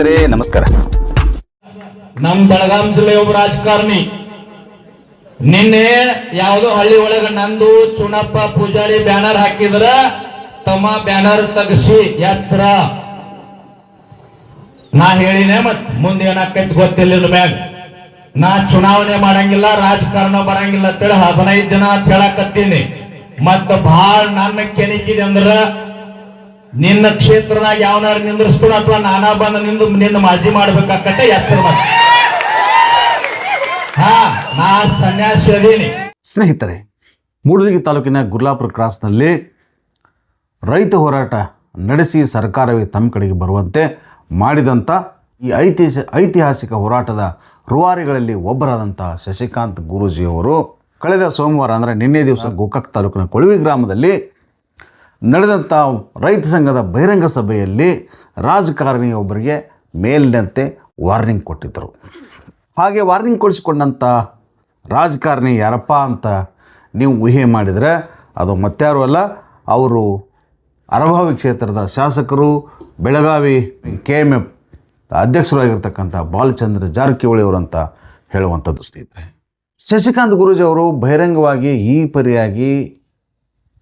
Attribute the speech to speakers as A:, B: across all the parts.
A: ಸ್ನೇಹಿತರೆ, ನಮಸ್ಕಾರ.
B: ನಮ್ ಬೆಳಗಾಂ ಜಿಲ್ಲೆಯ ಒಬ್ಬ ರಾಜಕಾರಣಿ. ನಿನ್ನೆ ಯಾವುದೋ ಹಳ್ಳಿ ಒಳಗ ನಂದು ಚುನಪ್ಪ ಪೂಜಾರಿ ಬ್ಯಾನರ್ ಹಾಕಿದ್ರ, ತಮ್ಮ ಬ್ಯಾನರ್ ತಗಸಿ ಎತ್ತರ. ನಾ ಹೇಳಿನೇ ಮತ್ ಮುಂದೆ ಏನಾಕೈತಿ ಗೊತ್ತಿಲ್ಲ ಮ್ಯಾಗ. ನಾ ಚುನಾವಣೆ ಮಾಡಂಗಿಲ್ಲ, ರಾಜಕಾರಣ ಬರಂಗಿಲ್ಲ ಅಂತೇಳಿ ಹದಿನೈದು ದಿನ ಹೇಳಕತ್ತೀನಿ. ಮತ್ತ ಬಹಳ ನನ್ನ ಕೆನಿಕಿದೆ ಅಂದ್ರ ನಿನ್ನ ಕ್ಷೇತ್ರದಾಗ ಯಾವನಾರ ನಿಂದ್ರಿಸ್ಕೊಂಡು ಅಥವಾ ನಾನಾ ಬಂದ ನಿಂದು ನಿನ್ನ ಮಾಜಿ ಮಾಡ್ಬೇಕಾಗತ್ತೆ ಎತ್ತರ ಹಾ, ನಾ ಸನ್ಯಾಸಿ
C: ಸ್ನೇಹಿತರೆ, ಮೂಡಲಗಿ ತಾಲೂಕಿನ ಗುರ್ಲಾಪುರ ಕ್ರಾಸ್ನಲ್ಲಿ ರೈತ ಹೋರಾಟ ನಡೆಸಿ ಸರ್ಕಾರವೇ ತಮ್ಮ ಕಡೆಗೆ ಬರುವಂತೆ ಮಾಡಿದಂಥ ಈ ಐತಿಹಾಸ ಐತಿಹಾಸಿಕ ಹೋರಾಟದ ರೂವಾರಿಗಳಲ್ಲಿ ಒಬ್ಬರಾದಂಥ ಶಶಿಕಾಂತ್ ಗುರೂಜಿಯವರು ಕಳೆದ ಸೋಮವಾರ ಅಂದರೆ ನಿನ್ನೆ ದಿವಸ ಗೋಕಾಕ್ ತಾಲೂಕಿನ ಕೊಳವಿ ಗ್ರಾಮದಲ್ಲಿ ನಡೆದಂಥ ರೈತ ಸಂಘದ ಬಹಿರಂಗ ಸಭೆಯಲ್ಲಿ ರಾಜಕಾರಣಿಯೊಬ್ಬರಿಗೆ ಮೇಲಿನಂತೆ ವಾರ್ನಿಂಗ್ ಕೊಟ್ಟಿದ್ದರು. ಹಾಗೆ ವಾರ್ನಿಂಗ್ ಕೊಡಿಸಿಕೊಂಡಂಥ ರಾಜಕಾರಣಿ ಯಾರಪ್ಪ ಅಂತ ನೀವು ಊಹೆ ಮಾಡಿದರೆ ಅದು ಮತ್ತಾರು ಅಲ್ಲ, ಅವರು ಅರಭಾವಿ ಕ್ಷೇತ್ರದ ಶಾಸಕರು, ಬೆಳಗಾವಿ ಕೆ ಎಂ ಎಫ್ ಅಧ್ಯಕ್ಷರಾಗಿರ್ತಕ್ಕಂಥ ಬಾಲಚಂದ್ರ ಜಾರಕಿಹೊಳಿ ಅವರು ಅಂತ ಹೇಳುವಂಥದ್ದು ಸ್ನೇಹಿತರೆ. ಶಶಿಕಾಂತ್ ಗುರೂಜಿ ಅವರು ಬಹಿರಂಗವಾಗಿ ಈ ಪರಿಯಾಗಿ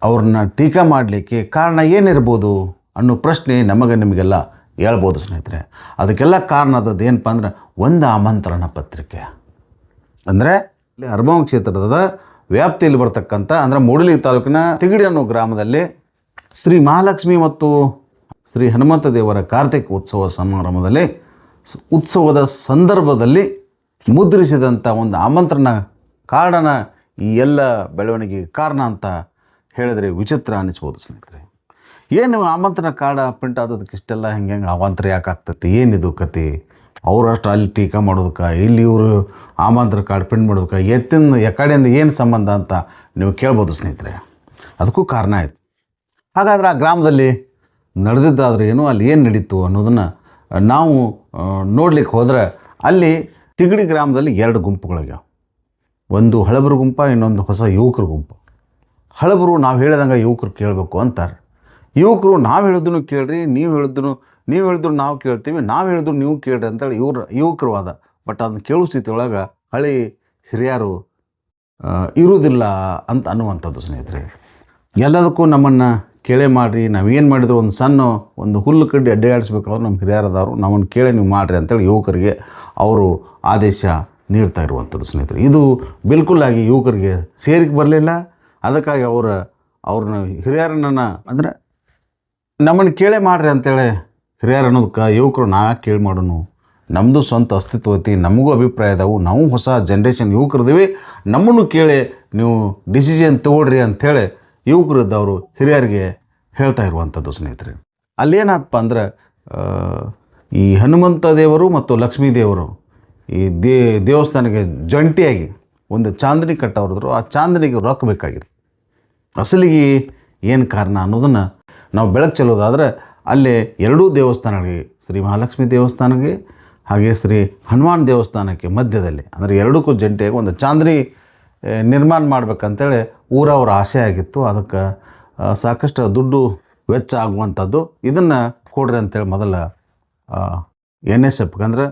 C: ಅವ್ರನ್ನ ಟೀಕಾ ಮಾಡಲಿಕ್ಕೆ ಕಾರಣ ಏನಿರ್ಬೋದು ಅನ್ನೋ ಪ್ರಶ್ನೆ ನಮಗೆ ನಿಮಗೆಲ್ಲ ಹೇಳ್ಬೋದು ಸ್ನೇಹಿತರೆ. ಅದಕ್ಕೆಲ್ಲ ಕಾರಣ ಆದದ್ದು ಏನಪ್ಪ ಅಂದ್ರೆ ಒಂದು ಆಮಂತ್ರಣ ಪತ್ರಿಕೆ. ಅಂದರೆ ಇಲ್ಲಿ ಹರಭವನ ಕ್ಷೇತ್ರದ ವ್ಯಾಪ್ತಿಯಲ್ಲಿ ಬರ್ತಕ್ಕಂಥ ಅಂದರೆ ಮೂಡಲಿ ತಾಲೂಕಿನ ತಿಗಡಿ ಅನ್ನೋ ಗ್ರಾಮದಲ್ಲಿ ಶ್ರೀ ಮಹಾಲಕ್ಷ್ಮಿ ಮತ್ತು ಶ್ರೀ ಹನುಮಂತ ದೇವರ ಕಾರ್ತಿಕ ಉತ್ಸವ ಸಮಾರಂಭದಲ್ಲಿ ಉತ್ಸವದ ಸಂದರ್ಭದಲ್ಲಿ ಮುದ್ರಿಸಿದಂಥ ಒಂದು ಆಮಂತ್ರಣ ಕಾರಣನ ಈ ಎಲ್ಲ ಬೆಳವಣಿಗೆಗೆ ಕಾರಣ ಅಂತ ಹೇಳಿದರೆ ವಿಚಿತ್ರ ಅನಿಸ್ಬೋದು ಸ್ನೇಹಿತರೆ. ಏನು ಆಮಂತ್ರಣ ಕಾರ್ಡ್ ಪ್ರಿಂಟ್ ಆದದಕ್ಕೆ ಇಷ್ಟೆಲ್ಲ ಹೆಂಗೆ ಹೆಂಗೆ ಅವಾಂತರ ಯಾಕೆ ಆಗ್ತೈತಿ? ಏನಿದು ಕತೆ? ಅವರಷ್ಟು ಅಲ್ಲಿ ಟೀಕಾ ಮಾಡೋದಕ್ಕೆ, ಇಲ್ಲಿ ಇವರು ಆಮಂತ್ರ ಕಾರ್ಡ್ ಪ್ರಿಂಟ್ ಮಾಡೋದಕ್ಕೆ ಎತ್ತಿನ ಕಡೆಯಿಂದ ಏನು ಸಂಬಂಧ ಅಂತ ನೀವು ಕೇಳ್ಬೋದು ಸ್ನೇಹಿತರೆ. ಅದಕ್ಕೂ ಕಾರಣ ಆಯಿತು. ಹಾಗಾದ್ರೆ ಆ ಗ್ರಾಮದಲ್ಲಿ ನಡೆದಿದ್ದಾದ್ರೆ ಏನು, ಅಲ್ಲಿ ಏನು ನಡೀತು ಅನ್ನೋದನ್ನು ನಾವು ನೋಡ್ಲಿಕ್ಕೆ ಹೋದರೆ ಅಲ್ಲಿ ತಿಗಡಿ ಗ್ರಾಮದಲ್ಲಿ ಎರಡು ಗುಂಪುಗಳಿವೆ. ಒಂದು ಹಳಬರು ಗುಂಪ, ಇನ್ನೊಂದು ಹೊಸ ಯುವಕರ ಗುಂಪು. ಹಳಬರು ನಾವು ಹೇಳಿದಂಗೆ ಯುವಕರು ಕೇಳಬೇಕು ಅಂತಾರೆ. ಯುವಕರು ನಾವು ಹೇಳಿದ್ರು ಕೇಳ್ರಿ, ನೀವು ಹೇಳಿದ್ರು ನೀವು ಹೇಳಿದ್ರು ನಾವು ಕೇಳ್ತೀವಿ, ನಾವು ಹೇಳಿದ್ರು ನೀವು ಕೇಳ್ರಿ ಅಂತೇಳಿ ಇವ್ರ ಯುವಕರು ವಾದ ಬಟ್ ಅದನ್ನ ಕೇಳೋ ಸ್ಥಿತಿ ಒಳಗೆ ಹಳೆ ಹಿರಿಯರು ಇರುವುದಿಲ್ಲ ಅಂತ ಅನ್ನುವಂಥದ್ದು ಸ್ನೇಹಿತರೆ. ಎಲ್ಲದಕ್ಕೂ ನಮ್ಮನ್ನು ಕೇಳೇ ಮಾಡಿರಿ ನಾವೇನು ಮಾಡಿದ್ರು ಒಂದು ಸಣ್ಣ, ಒಂದು ಹುಲ್ಲು ಕಡ್ಡಿ ಅಡ್ಡಾಡಿಸ್ಬೇಕಾದ್ರೆ ನಮ್ಮ ಹಿರಿಯರದವರು, ನಮ್ಮನ್ನು ಕೇಳಿ ನೀವು ಮಾಡಿರಿ ಅಂತೇಳಿ ಯುವಕರಿಗೆ ಅವರು ಆದೇಶ ನೀಡ್ತಾ ಇರುವಂಥದ್ದು ಸ್ನೇಹಿತರೆ. ಇದು ಬಿಲ್ಕುಲ್ಲಾಗಿ ಯುವಕರಿಗೆ ಸೇರಿಕೆ ಬರಲಿಲ್ಲ ಅದಕ್ಕಾಗಿ ಅವರ, ಅವ್ರನ್ನ ಹಿರಿಯರನ್ನ ಅಂದರೆ ನಮ್ಮನ್ನು ಕೇಳೇ ಮಾಡ್ರಿ ಅಂತೇಳಿ ಹಿರಿಯರು ಅನ್ನೋದಕ್ಕೆ ಯುವಕರು ನಾ ಯಾಕೆ ಕೇಳಿ ಮಾಡೋನು. ನಮ್ಮದು ಸ್ವಂತ ಅಸ್ತಿತ್ವ ಐತಿ, ನಮಗೂ ಅಭಿಪ್ರಾಯ ಇದಾವೆ, ನಾವು ಹೊಸ ಜನ್ರೇಷನ್ ಯುವಕರಿದ್ದೀವಿ ನಮ್ಮನ್ನು ಕೇಳಿ ನೀವು ಡಿಸಿಷನ್ ತೊಗೊಳ್ರಿ ಅಂಥೇಳಿ ಯುವಕರು ಇದ್ದವರು ಹಿರಿಯರಿಗೆ ಹೇಳ್ತಾ ಇರುವಂಥದ್ದು ಸ್ನೇಹಿತರೆ. ಅಲ್ಲೇನಪ್ಪ ಅಂದ್ರೆ ಈ ಹನುಮಂತ ದೇವರು ಮತ್ತು ಲಕ್ಷ್ಮೀ ದೇವರು ಈ ದೇವಸ್ಥಾನಕ್ಕೆ ಜಂಟಿಯಾಗಿ ಒಂದು ಚಾಂದನಿ ಕಟ್ಟವ್ರದ್ರು, ಆ ಚಾಂದನಿಗೆ ರೊಕ್ಕ ಬೇಕಾಗಿತ್ತು. ಅಸಲಿಗೆ ಏನು ಕಾರಣ ಅನ್ನೋದನ್ನು ನಾವು ಬೆಳಕು ಚೆಲ್ಲೋದಾದರೆ ಅಲ್ಲಿ ಎರಡೂ ದೇವಸ್ಥಾನಗಳಿಗೆ, ಶ್ರೀ ಮಹಾಲಕ್ಷ್ಮಿ ದೇವಸ್ಥಾನಕ್ಕೆ, ಹಾಗೆ ಶ್ರೀ ಹನುಮಾನ್ ದೇವಸ್ಥಾನಕ್ಕೆ ಮಧ್ಯದಲ್ಲಿ, ಅಂದರೆ ಎರಡಕ್ಕೂ ಜಂಟಿಯಾಗಿ ಒಂದು ಚಾಂದ್ರಿ ನಿರ್ಮಾಣ ಮಾಡ್ಬೇಕಂತೇಳಿ ಊರವ್ರ ಆಸೆ ಆಗಿತ್ತು. ಅದಕ್ಕೆ ಸಾಕಷ್ಟು ದುಡ್ಡು ವೆಚ್ಚ ಆಗುವಂಥದ್ದು ಇದನ್ನು ಕೊಡ್ರಿ ಅಂತೇಳಿ ಮೊದಲ ಎನ್ ಎಸ್ ಎಫ್ಗೆ ಅಂದರೆ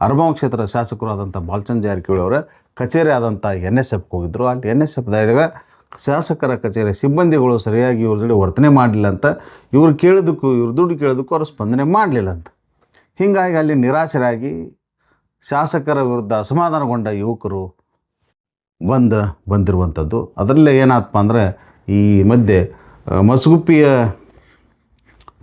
C: ಅರಬಾವ್ ಕ್ಷೇತ್ರದ ಶಾಸಕರು ಆದಂಥ ಬಾಲಚಂದ್ ಜಾರಕಿಹೊಳಿ ಅವರ ಕಚೇರಿ ಆದಂಥ ಎನ್ ಎಸ್ ಎಫ್ಗೆ ಹೋಗಿದ್ದರು ಅಲ್ಲಿ ಎನ್ ಎಸ್ ಎಫ್ದಾಗ ಶಾಸಕರ ಕಚೇರಿ, ಸಿಬ್ಬಂದಿಗಳು ಸರಿಯಾಗಿ ಇವ್ರ ಜೊತೆ ವರ್ತನೆ ಮಾಡಲಿಲ್ಲ ಅಂತ, ಇವ್ರು ಕೇಳೋದಕ್ಕೂ, ಇವ್ರ ದುಡ್ಡು ಕೇಳೋದಕ್ಕೂ ಅವರು ಸ್ಪಂದನೆ ಮಾಡಲಿಲ್ಲ ಅಂತ. ಹೀಗಾಗಿ ಅಲ್ಲಿ ನಿರಾಶರಾಗಿ ಶಾಸಕರ ವಿರುದ್ಧ ಅಸಮಾಧಾನಗೊಂಡ ಯುವಕರು ಬಂದು, ಬಂದಿರುವಂಥದ್ದು. ಅದರಲ್ಲೇ ಏನಾದಪ್ಪ ಅಂದರೆ ಈ ಮಧ್ಯೆ ಮಸಗುಪ್ಪಿಯ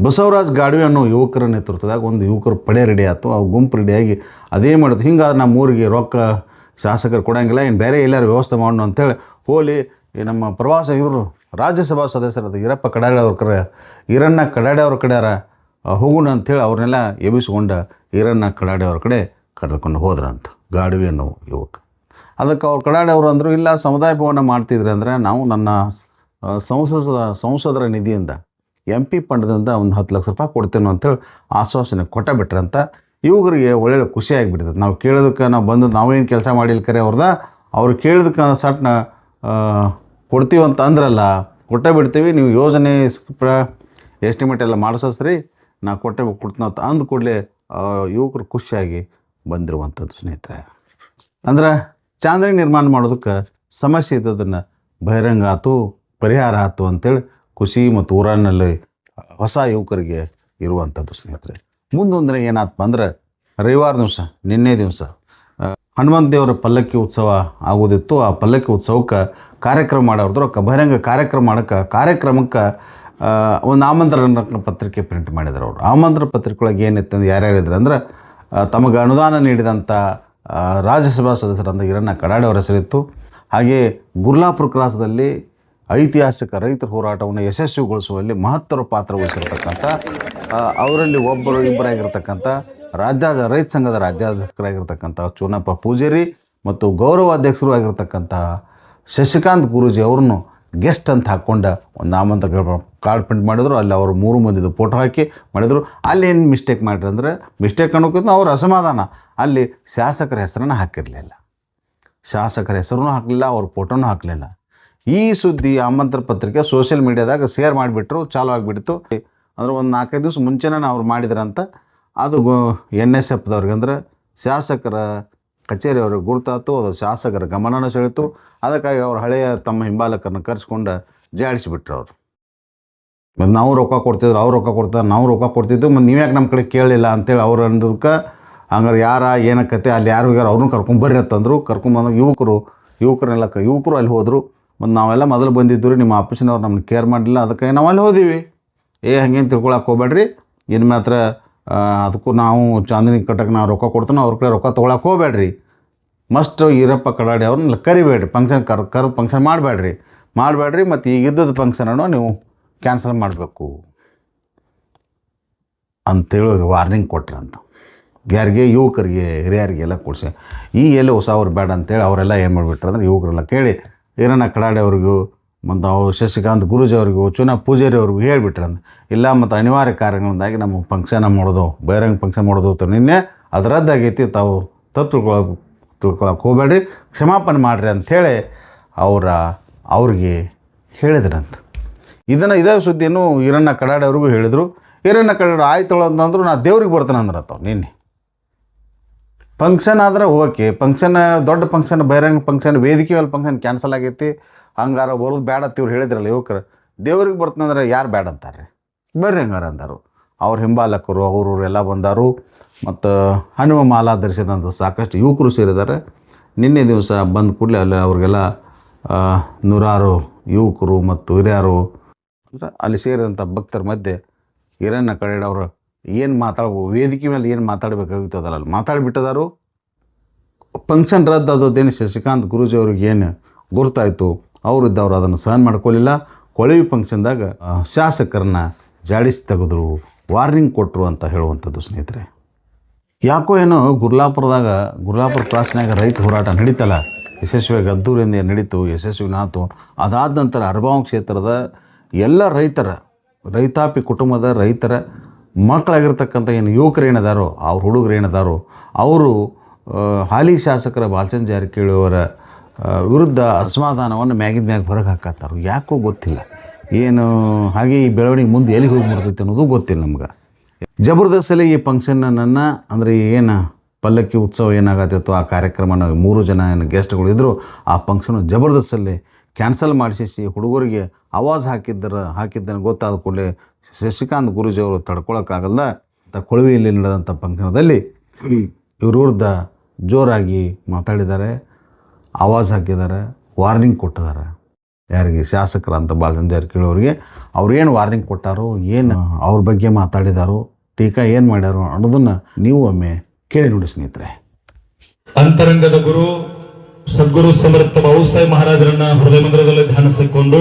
C: ಬಸವರಾಜ್ ಗಾಡ್ವೆ ಅನ್ನೋ ಯುವಕರ ನೇತೃತ್ವದಾಗ ಒಂದು ಯುವಕರು ಪಡೆ ರೆಡಿ ಆಯ್ತು. ಅವು ಗುಂಪು ರೆಡಿಯಾಗಿ ಅದೇ ಮಾಡೋದು ಹಿಂಗಾದ್ರೆ ನಮ್ಮ ಊರಿಗೆ ರೊಕ್ಕ ಶಾಸಕರು ಕೊಡೋಂಗಿಲ್ಲ ಇನ್ನು ಬೇರೆ ಎಲ್ಲರೂ ವ್ಯವಸ್ಥೆ ಮಾಡೋಣ ಅಂತೇಳಿ ಹೋಲಿ ನಮ್ಮ ಪ್ರವಾಸ ಇವರು ರಾಜ್ಯಸಭಾ ಸದಸ್ಯರಾದ ಈರಪ್ಪ ಕಡಾಡ್ಯವ್ರ ಅವ್ರ ಕಡೆ, ಈರಣ್ಣ ಕಡಾಡೆ ಅವ್ರ ಕಡೆಯಾರ ಹೋಗೋಣ ಅಂಥೇಳಿ ಅವ್ರನ್ನೆಲ್ಲ ಎಬ್ಬಿಸ್ಕೊಂಡು ಈರಣ್ಣ ಕಡಾಡೆ ಅವ್ರ ಕಡೆ ಕರೆದುಕೊಂಡು ಹೋದ್ರಂತ ಗಾಡ್ವೆ ಅನ್ನೋ ಯುವಕ. ಅದಕ್ಕೆ ಅವ್ರು ಕಡಾಡೆ ಅವರು ಅಂದರು, ಇಲ್ಲ ಸಮುದಾಯ ಭವನ ಮಾಡ್ತಿದ್ರೆ ಅಂದರೆ ನಾವು ನನ್ನ ಸಂಸದ, ಸಂಸದರ ನಿಧಿಯಿಂದ ಎಂ ಪಿ ಪಂಡದಿಂದ ಒಂದು ಹತ್ತು ಲಕ್ಷ ರೂಪಾಯಿ ಕೊಡ್ತೇನೆ ಅಂತೇಳಿ ಆಶ್ವಾಸನೆ ಕೊಟ್ಟ ಬಿಟ್ರಂತ ಯುವಕರಿಗೆ ಒಳ್ಳೆ ಖುಷಿ ನಾವು ಕೇಳೋದಕ್ಕೆ ನಾವು ಬಂದು ನಾವೇನು ಕೆಲಸ ಮಾಡಿಲ್ಲ ಕರೆ ಅವ್ರದ, ಅವ್ರು ಕೇಳಿದಕ್ಕೆ ಸಟ್ನ ಕೊಡ್ತೀವಿ ಅಂತ ಅಂದ್ರಲ್ಲ, ಕೊಟ್ಟೇ ಬಿಡ್ತೀವಿ. ನೀವು ಯೋಜನೆ ಪ್ರ ಎಸ್ಟಿಮೇಟ್ ಎಲ್ಲ ಮಾಡಿಸ್ರಿ ನಾ ಕೊಟ್ಟೆ ಕೊಡ್ತೀನಿ ಅಂತ ಅಂದ ಕೂಡಲೇ ಯುವಕರು ಖುಷಿಯಾಗಿ ಬಂದಿರುವಂಥದ್ದು ಸ್ನೇಹಿತರೆ. ಅಂದ್ರೆ ಚಾಂದ್ರಿ ನಿರ್ಮಾಣ ಮಾಡೋದಕ್ಕೆ ಸಮಸ್ಯೆ ಇದ್ದದನ್ನು ಬಹಿರಂಗ ಆಯ್ತು ಪರಿಹಾರ ಆಯ್ತು ಅಂತೇಳಿ ಖುಷಿ ಮತ್ತು ಊರಿನಲ್ಲಿ ಹೊಸ ಯುವಕರಿಗೆ ಇರುವಂಥದ್ದು ಸ್ನೇಹಿತರೆ. ಮುಂದೊಂದರೆ ಏನಾಯ್ತಪ್ಪ ಅಂದ್ರೆ ರವಿವಾರ ದಿವಸ, ನಿನ್ನೆ ದಿವಸ ಹನುಮಂತ ದೇವರ ಪಲ್ಲಕ್ಕಿ ಉತ್ಸವ ಆಗೋದಿತ್ತು. ಆ ಪಲ್ಲಕ್ಕಿ ಉತ್ಸವಕ್ಕೆ ಕಾರ್ಯಕ್ರಮ ಮಾಡೋದ್ರ ಬಹಿರಂಗ ಕಾರ್ಯಕ್ರಮ ಮಾಡೋಕ್ಕೆ, ಕಾರ್ಯಕ್ರಮಕ್ಕೆ ಒಂದು ಆಮಂತ್ರಣ ಪತ್ರಿಕೆ ಪ್ರಿಂಟ್ ಮಾಡಿದ್ರು ಅವರು. ಆಮಂತ್ರಣ ಪತ್ರಿಕೆ ಒಳಗೆ ಏನಿತ್ತು ಅಂದ್ರೆ ಯಾರ್ಯಾರು ಇದ್ರು ಅಂದ್ರೆ ತಮಗೆ ಅನುದಾನ ನೀಡಿದಂಥ ರಾಜ್ಯಸಭಾ ಸದಸ್ಯರಾದ ಹಿರಣ್ಣ ಕಡಾಡಿ ಅವರ ಹೆಸರಿತ್ತು. ಹಾಗೆ ಗುರ್ಲಾಪುರ ಕ್ರಾಸದಲ್ಲಿ ಐತಿಹಾಸಿಕ ರೈತರ ಹೋರಾಟವನ್ನು ಯಶಸ್ವಿಗೊಳಿಸುವಲ್ಲಿ ಮಹತ್ತರ ಪಾತ್ರ ವಹಿಸಿರ್ತಕ್ಕಂಥ ಅವರಲ್ಲಿ ಒಬ್ಬರು ಇಬ್ಬರಾಗಿರ್ತಕ್ಕಂಥ ರಾಜ್ಯದ ರೈತ ಸಂಘದ ರಾಜ್ಯಾಧ್ಯಕ್ಷರಾಗಿರ್ತಕ್ಕಂಥ ಚೂನಪ್ಪ ಪೂಜಾರಿ ಮತ್ತು ಗೌರವಾಧ್ಯಕ್ಷರು ಆಗಿರ್ತಕ್ಕಂಥ ಶಶಿಕಾಂತ್ ಗುರೂಜಿ ಅವ್ರನ್ನು ಗೆಸ್ಟ್ ಅಂತ ಹಾಕ್ಕೊಂಡ ಒಂದು ಆಮಂತ್ರಣ ಕಾರ್ಡ್ ಪ್ರಿಂಟ್ ಮಾಡಿದ್ರು. ಅಲ್ಲಿ ಅವರು ಮೂರು ಮಂದಿದು ಫೋಟೋ ಹಾಕಿ ಮಾಡಿದರು. ಅಲ್ಲಿ ಏನು ಮಿಸ್ಟೇಕ್ ಮಾಡಿರಿ ಅಂದರೆ ಮಿಸ್ಟೇಕ್ ಅನ್ನೋಕ್ಕಿಂತ ಅವ್ರ ಅಸಮಾಧಾನ. ಅಲ್ಲಿ ಶಾಸಕರ ಹೆಸರನ್ನು ಹಾಕಿರಲಿಲ್ಲ. ಶಾಸಕರ ಹೆಸರನ್ನು ಹಾಕಲಿಲ್ಲ, ಅವ್ರ ಫೋಟೋನೂ ಹಾಕಲಿಲ್ಲ. ಈ ಸುದ್ದಿ ಆಮಂತ್ರ ಪತ್ರಿಕೆ ಸೋಷಿಯಲ್ ಮೀಡಿಯಾದಾಗ ಶೇರ್ ಮಾಡಿಬಿಟ್ರು, ಚಾಲು ಆಗಿಬಿಡ್ತು. ಅಂದ್ರೆ ಒಂದು ನಾಲ್ಕೈದು ದಿವಸ ಮುಂಚೆನೇ ಅವ್ರು ಮಾಡಿದ್ರಂತ. ಅದು ಎನ್ ಎಸ್ ಎಫ್ದವ್ರಿಗೆ ಅಂದ್ರೆ ಶಾಸಕರ ಕಚೇರಿಯವ್ರಿಗೆ ಗುರುತಾತು ಅದು ಶಾಸಕರ ಗಮನನ ಸೆಳೆತು. ಅದಕ್ಕಾಗಿ ಅವ್ರು ಹಳೆಯ ತಮ್ಮ ಹಿಂಬಾಲಕರನ್ನ ಕರೆಸ್ಕೊಂಡು ಜಾಡಿಸಿಬಿಟ್ರು ಅವರು. ಮತ್ತು ನಾವು ರೊಕ್ಕ ಕೊಡ್ತಿದ್ರು, ಅವ್ರು ರೊಕ್ಕ ಕೊಡ್ತಾರೆ, ನಾವು ರೊಕ್ಕ ಕೊಡ್ತಿದ್ದು ಮತ್ತು ನೀವ್ಯಾಕೆ ನಮ್ಮ ಕಡೆ ಕೇಳಲಿಲ್ಲ ಅಂತೇಳಿ ಅವ್ರು ಅಂದಕ್ಕೆ ಹಂಗಾರೆ ಯಾರ ಏನಕ್ಕತ್ತೆ ಅಲ್ಲಿ ಯಾರು ಹೋಗ್ಯಾರ ಅವ್ರನ್ನೂ ಕರ್ಕೊಂಬರ್ರಿ ಅಂತಂದರು. ಕರ್ಕೊಂಬಂದಾಗ ಯುವಕರು, ಯುವಕರನ್ನೆಲ್ಲ ಯುವಕರು ಅಲ್ಲಿ ಹೋದರು. ಮತ್ತು ನಾವೆಲ್ಲ ಮೊದಲು ಬಂದಿದ್ದರು, ನಿಮ್ಮ ಆಫೀಸಿನವ್ರು ನಮ್ಮನ್ನು ಕೇರ್ ಮಾಡಲಿಲ್ಲ, ಅದಕ್ಕೆ ನಾವು ಅಲ್ಲಿ ಹೋದಿವಿ. ಏ, ಹಂಗೇನು ತಿಳ್ಕೊಳಕ್ಕೆ ಹೋಗ್ಬೇಡ್ರಿ. ಇನ್ನು ಮಾತ್ರ ಅದಕ್ಕೂ ನಾವು ಚಾಂದಿನಿ ಕಟ್ಟಕ್ಕೆ ನಾವು ರೊಕ್ಕ ಕೊಡ್ತಾನೆ, ಅವ್ರ ಕಡೆ ರೊಕ್ಕ ತೊಗೊಳಕ್ಕೆ ಹೋಗ್ಬೇಡ್ರಿ. ಮಸ್ಟ್ ಈರಪ್ಪ ಕಡಾಡಿ ಅವ್ರನ್ನ ಕರಿಬೇಡ್ರಿ ಫಂಕ್ಷನ್ ಕರ್, ಕರೆದು ಫಂಕ್ಷನ್ ಮಾಡಬೇಡ್ರಿ. ಮಾಡಬೇಡ್ರಿ, ಮತ್ತು ಈಗ ಇದ್ದದ ಫಂಕ್ಷನನ್ನು ನೀವು ಕ್ಯಾನ್ಸಲ್ ಮಾಡಬೇಕು. ಅಂತೇಳಿ ವಾರ್ನಿಂಗ್ ಕೊಟ್ರಂತ ಯಾರಿಗೆ? ಯುವಕರಿಗೆ, ಹಿರಿಯರಿಗೆಲ್ಲ ಕೊಡಿಸಿ. ಈ ಎಲ್ಲಿ ಹೊಸವ್ರು ಬೇಡ ಅಂತೇಳಿ ಅವರೆಲ್ಲ ಏನು ಮಾಡಿಬಿಟ್ರು ಅಂದ್ರೆ ಯುವಕರೆಲ್ಲ ಕೇಳಿ ಈರಣ್ಣ ಕಡಾಡೆ ಅವ್ರಿಗೂ, ಮತ್ತು ಅವರು ಶಶಿಕಾಂತ್ ಗುರೂಜಿ ಅವ್ರಿಗೂ, ಚುನಾ ಪೂಜಾರಿ ಅವ್ರಿಗೂ ಹೇಳಿಬಿಟ್ರಂದು ಇಲ್ಲ ಮತ್ತು ಅನಿವಾರ್ಯ ಕಾರಣಗಳಿಂದಾಗಿ ನಮ್ಮ ಫಂಕ್ಷನ್ ಮಾಡೋದು, ಬಹಿರಂಗ ಫಂಕ್ಷನ್ ಮಾಡೋದು ನಿನ್ನೆ ಅದರದ್ದಾಗೈತಿ, ತಾವು ತಪ್ಪು ತಿಳ್ಕೊಳಕ್ಕೆ ತಿಳ್ಕೊಳಕ್ಕೆ ಹೋಗ್ಬೇಡ್ರಿ, ಕ್ಷಮಾಪಣೆ ಮಾಡಿರಿ ಅಂಥೇಳಿ ಅವರ, ಅವ್ರಿಗೆ ಹೇಳಿದ್ರಂತ. ಇದನ್ನು ಇದೇ ಸುದ್ದಿಯನ್ನು ಈರಣ್ಣ ಕಡಾಡೆ ಅವ್ರಿಗೂ ಹೇಳಿದರು. ಈರಣ್ಣ ಕಡಾಡೆ ಆಯ್ತು ಅಂತಂದ್ರು ನಾ ದೇವ್ರಿಗೆ ಬರ್ತಾನೆ ತಾವು ನಿನ್ನೆ. ಫಂಕ್ಷನ್ ಆದ್ರೆ ಓಕೆ ಫಂಕ್ಷನ್ ದೊಡ್ಡ ಫಂಕ್ಷನ್ ಬಹಿರಂಗ ಫಂಕ್ಷನ್ ವೇದಿಕೆ ಮೇಲೆ ಫಂಕ್ಷನ್ ಕ್ಯಾನ್ಸಲ್ ಆಗೈತಿ. ಹಂಗಾರ ಬರೋದು ಬೇಡ ಅಂತ ಇವ್ರು ಹೇಳಿದ್ರಲ್ಲ ಯುವಕರು. ದೇವ್ರಿಗೆ ಬರ್ತಂದ್ರೆ ಯಾರು ಬೇಡ ಅಂತಾರೆ ಬರ್ರಿ ಹಂಗಾರ ಅಂದರು. ಅವ್ರ ಹಿಂಬಾಲಕರು ಅವರು ಎಲ್ಲ ಬಂದರು. ಮತ್ತು ಹನುಮ ಮಾಲಾ ಧರಿಸಿದಂಥ ಸಾಕಷ್ಟು ಯುವಕರು ಸೇರಿದ್ದಾರೆ. ನಿನ್ನೆ ದಿವಸ ಬಂದ ಕೂಡಲೇ ಅಲ್ಲಿ ಅವ್ರಿಗೆಲ್ಲ ನೂರಾರು ಯುವಕರು ಮತ್ತು ಹಿರಿಯರು ಅಂದ್ರೆ ಅಲ್ಲಿ ಸೇರಿದಂಥ ಭಕ್ತರ ಮಧ್ಯೆ ಹಿರಣ್ಣ ಕಡೆಯವರು ಏನು ಮಾತಾಡ್ಬೋದು ವೇದಿಕೆ ಮೇಲೆ ಏನು ಮಾತಾಡಬೇಕಾಗಿತ್ತು ಅದಲ್ಲ ಅಲ್ಲಿ ಮಾತಾಡಿಬಿಟ್ಟದಾರು ಫಂಕ್ಷನ್ ರದ್ದಾದದ್ದೇನು ಶಶಿಕಾಂತ್ ಗುರೂಜಿ ಅವ್ರಿಗೆ ಏನು ಗುರ್ತಾಯಿತು? ಅವರು ಇದ್ದವ್ರು ಅದನ್ನು ಸಹನ್ ಮಾಡ್ಕೊಳ್ಳಿಲ್ಲ. ಕೊಳವಿ ಫಂಕ್ಷನ್ದಾಗ ಶಾಸಕರನ್ನ ಜಾಡಿಸಿ ತೆಗೆದ್ರು ವಾರ್ನಿಂಗ್ ಕೊಟ್ಟರು ಅಂತ ಹೇಳುವಂಥದ್ದು ಸ್ನೇಹಿತರೆ. ಯಾಕೋ ಏನೋ ಗುರ್ಲಾಪುರದಾಗ, ಗುರ್ಲಾಪುರ ಕ್ರಾಸ್ನಾಗ ರೈತ ಹೋರಾಟ ನಡೀತಲ್ಲ? ಯಶಸ್ವಿಯಾಗಿ ಅದ್ದೂರಿಂದ ನಡೀತು? ಯಶಸ್ವಿನಾತು ಅದಾದ ನಂತರ ಅರಬಾವ್ ಕ್ಷೇತ್ರದ ಎಲ್ಲ ರೈತರ, ರೈತಾಪಿ ಕುಟುಂಬದ ರೈತರ ಮಕ್ಕಳಾಗಿರ್ತಕ್ಕಂಥ ಏನು ಯುವಕರು ಏನಿದಾರೋ ಅವ್ರ ಹುಡುಗರು ಏನಿದಾರೋ ಅವರು ಹಾಲಿ ಶಾಸಕರ ಬಾಲಚಂದ್ರ ಜಾರಕಿಹೊಳಿ ಅವರ ಆ, ವಿರುದ್ಧ ಅಸಮಾಧಾನವನ್ನು ಮ್ಯಾಗಿನ ಮ್ಯಾಗ ಹೊರಗೆ ಹಾಕತ್ತಾರು ಯಾಕೋ ಗೊತ್ತಿಲ್ಲ. ಏನು ಹಾಗೆ ಈ ಬೆಳವಣಿಗೆ ಮುಂದೆ ಎಲ್ಲಿಗೆ ಹೋಗಿ ಬರ್ತೈತೆ ಅನ್ನೋದು ಗೊತ್ತಿಲ್ಲ ನಮ್ಗೆ. ಜಬರ್ದಸ್ತಲ್ಲಿ ಈ ಫಂಕ್ಷನನ್ನು ಅಂದರೆ ಏನು ಪಲ್ಲಕ್ಕಿ ಉತ್ಸವ ಏನಾಗತ್ತಿತ್ತು ಆ ಕಾರ್ಯಕ್ರಮನ ಮೂರು ಜನ ಏನು ಗೆಸ್ಟ್ಗಳು ಇದ್ದರು ಆ ಫಂಕ್ಷನ್ ಜಬರ್ದಸ್ತಲ್ಲಿ ಕ್ಯಾನ್ಸಲ್ ಮಾಡಿಸಿ ಹುಡುಗರಿಗೆ ಆವಾಜ್ ಹಾಕಿದ್ದರ ಹಾಕಿದ್ದನ್ನು ಗೊತ್ತಾದ ಕೂಡಲೇ ಶಶಿಕಾಂತ್ ಗುರೂಜಿ ಅವರು ತಡ್ಕೊಳಕ್ಕಾಗಲ್ಲ. ಅಂತ ಕೊಳವೆಯಲ್ಲಿ ನಡೆದಂಥ ಫಂಕ್ಷನದಲ್ಲಿ ಇವ್ರ ವಿರುದ್ಧ ಜೋರಾಗಿ ಮಾತಾಡಿದ್ದಾರೆ ಆವಾಜ್ ಹಾಕಿದ್ದಾರೆ ವಾರ್ನಿಂಗ್ ಕೊಟ್ಟಿದ್ದಾರೆ. ಯಾರಿಗೆ ಶಾಸಕರ ಅಂತ ಭಾಳ ಜಾರಕಿಹೊಳಿ ಕೇಳೋರಿಗೆ ಅವ್ರು ಏನು ವಾರ್ನಿಂಗ್ ಕೊಟ್ಟಾರೋ ಏನು ಅವ್ರ ಬಗ್ಗೆ ಮಾತಾಡಿದಾರೋ ಟೀಕಾ ಏನು ಮಾಡ್ಯಾರೋ ಅನ್ನೋದನ್ನು ನೀವು ಒಮ್ಮೆ ಕೇಳಿ ನೋಡಿ ಸ್ನೇಹಿತರೆ.
B: ಅಂತರಂಗದ ಗುರು ಸದ್ಗುರು ಸಮರ್ಥ ಬಾಬುಸಾಹೇಬ್ ಮಹಾರಾಜರನ್ನ ಹೃದಯ ಮಂದಿರದಲ್ಲಿ ಧ್ಯಾನಿಸಿಕೊಂಡು